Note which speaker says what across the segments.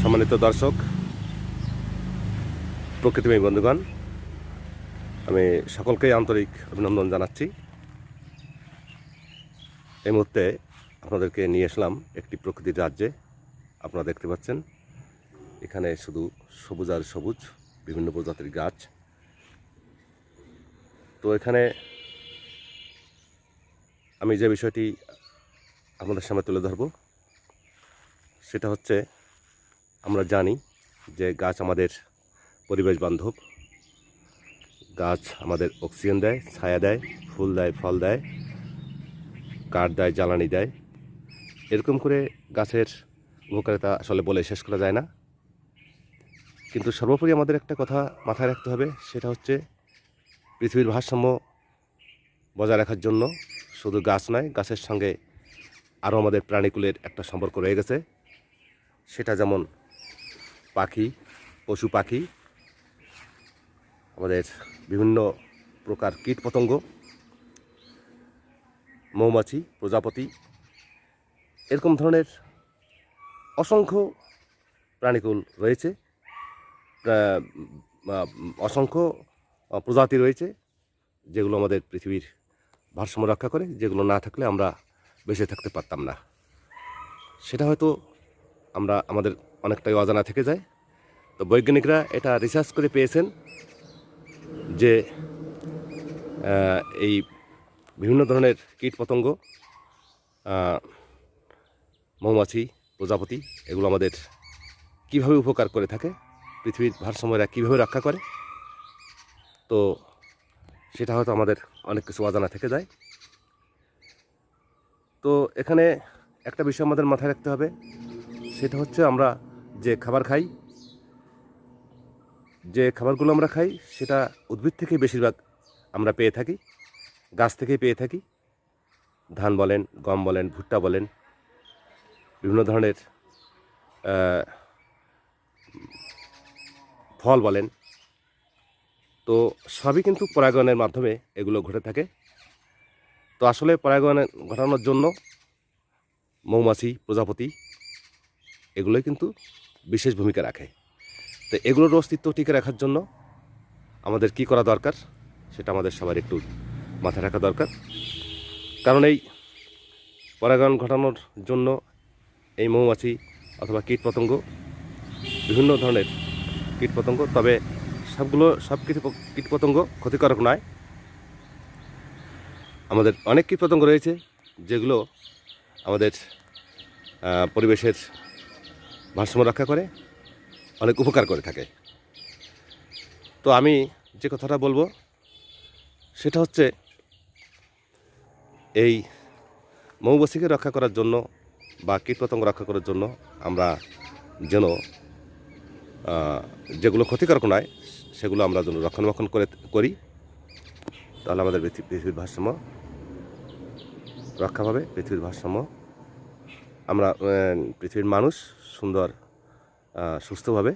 Speaker 1: সম্মানিত দর্শক প্রকৃতিময় বন্ধুগণ, আমি সকলকেই আন্তরিক অভিনন্দন জানাচ্ছি। এই মুহূর্তে আপনাদেরকে নিয়ে আসলাম একটি প্রকৃতির রাজ্যে। আপনারা দেখতে পাচ্ছেন, এখানে শুধু সবুজ আর সবুজ, বিভিন্ন প্রজাতির গাছ। তো এখানে আমি যে বিষয়টি আপনাদের সামনে তুলে ধরব। সেটা হচ্ছে, আমরা জানি যে গাছ আমাদের পরিবেশ বান্ধব। গাছ আমাদের অক্সিজেন দেয়, ছায়া দেয়, ফুল দেয়, ফল দেয়, কাঠ দেয়, জ্বালানি দেয়। এরকম করে গাছের উপকারিতা আসলে বলে শেষ করা যায় না। কিন্তু সর্বোপরি আমাদের একটা কথা মাথায় রাখতে হবে, সেটা হচ্ছে পৃথিবীর ভারসাম্য বজায় রাখার জন্য শুধু গাছ নয়, গাছের সঙ্গে আরও আমাদের প্রাণীকুলের একটা সম্পর্ক রয়ে গেছে। সেটা যেমন পাখি, পশু পাখি, আমাদের বিভিন্ন প্রকার কীট পতঙ্গ মৌমাছি, প্রজাপতি, এরকম ধরনের অসংখ্য প্রাণীকুল রয়েছে। অসংখ্য প্রজাতি রয়েছে, যেগুলো আমাদের পৃথিবীর ভারসাম্য রক্ষা করে, যেগুলো না থাকলে আমরা বেঁচে থাকতে পারতাম না। সেটা হয়তো আমরা আমাদের অনেকটাই অজানা থেকে যায়। তো বৈজ্ঞানিকরা এটা রিসার্চ করে পেয়েছেন যে এই বিভিন্ন ধরনের কীট পতঙ্গ মৌমাছি, প্রজাপতি, এগুলো আমাদের কীভাবে উপকার করে থাকে, পৃথিবীর ভারসাম্য এরা কীভাবে রক্ষা করে, তো সেটা হয়তো আমাদের অনেক কিছু অজানা থেকে যায়। তো এখানে একটা বিষয় আমাদের মাথায় রাখতে হবে। সেটা হচ্ছে আমরা যে খাবার খাই, যে খাবারগুলো আমরা খাই, সেটা উদ্ভিদ থেকেই বেশিরভাগ আমরা পেয়ে থাকি, গাছ থেকেই পেয়ে থাকি। ধান বলেন, গম বলেন, ভুট্টা বলেন, বিভিন্ন ধরনের ফল বলেন। তো সবই কিন্তু পরাগায়নের মাধ্যমে এগুলো ঘটে থাকে। তো আসলে পরাগায়ন ঘটানোর জন্য মৌমাছি, প্রজাপতি এগুলোই কিন্তু বিশেষ ভূমিকা রাখে। তো এগুলোর অস্তিত্ব টিকে রাখার জন্য আমাদের কি করা দরকার সেটা আমাদের সবার একটু মাথায় রাখা দরকার। কারণ এই পরাগায়ন ঘটানোর জন্য এই মৌমাছি অথবা কীটপতঙ্গ, বিভিন্ন ধরনের কীটপতঙ্গ, তবে সবগুলো সব কীট কীটপতঙ্গ ক্ষতিকারক নয়। আমাদের অনেক কীটপতঙ্গ রয়েছে, যেগুলো আমাদের পরিবেশের ভারসাম্য রক্ষা করে, অনেক উপকার করে থাকে। তো আমি যে কথাটা বলব, সেটা হচ্ছে এই মৌমাছিকে রক্ষা করার জন্য বা কীটপতঙ্গ রক্ষা করার জন্য আমরা যেন যেগুলো ক্ষতিকারক নয়, সেগুলো আমরা যেন রক্ষণাবেক্ষণ করে, করি। তাহলে আমাদের পৃথিবীর ভারসাম্য রক্ষা পাবে পৃথিবীর ভারসাম্য। আমরা পৃথিবীর মানুষ সুন্দর সুস্থভাবে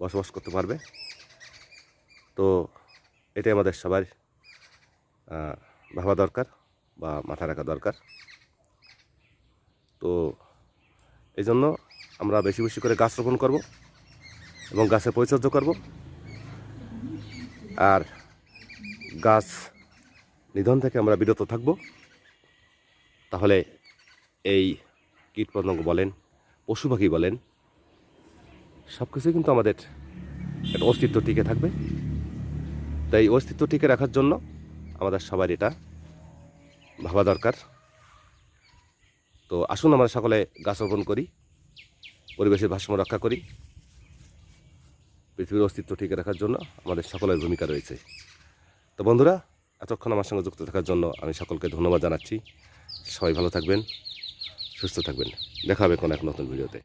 Speaker 1: বসবাস করতে পারবে। তো এটাই আমাদের সবার ভাবা দরকার বা মাথা রাখা দরকার। তো এই জন্য আমরা বেশি বেশি করে গাছ রোপণ করব এবং গাছের পরিচর্যা করব। আর গাছ নিধন থেকে আমরা বিরত থাকব। তাহলে এই কীটপতঙ্গ বলেন, পশু পাখি বলেন সব কিছুই কিন্তু আমাদের একটা অস্তিত্ব টিকে থাকবে। তাই অস্তিত্ব টিকে রাখার জন্য আমাদের সবার এটা ভাবা দরকার। তো আসুন আমরা সকলে গাছ রোপণ করি, পরিবেশের ভারসাম্য রক্ষা করি। পৃথিবীর অস্তিত্ব টিকে রাখার জন্য আমাদের সকলের ভূমিকা রয়েছে। তো বন্ধুরা, এতক্ষণ আমার সঙ্গে যুক্ত থাকার জন্য আমি সকলকে ধন্যবাদ জানাচ্ছি। সবাই ভালো থাকবেন সুস্থ থাকবেন। দেখা হবে কোনো এক নতুন ভিডিওতে।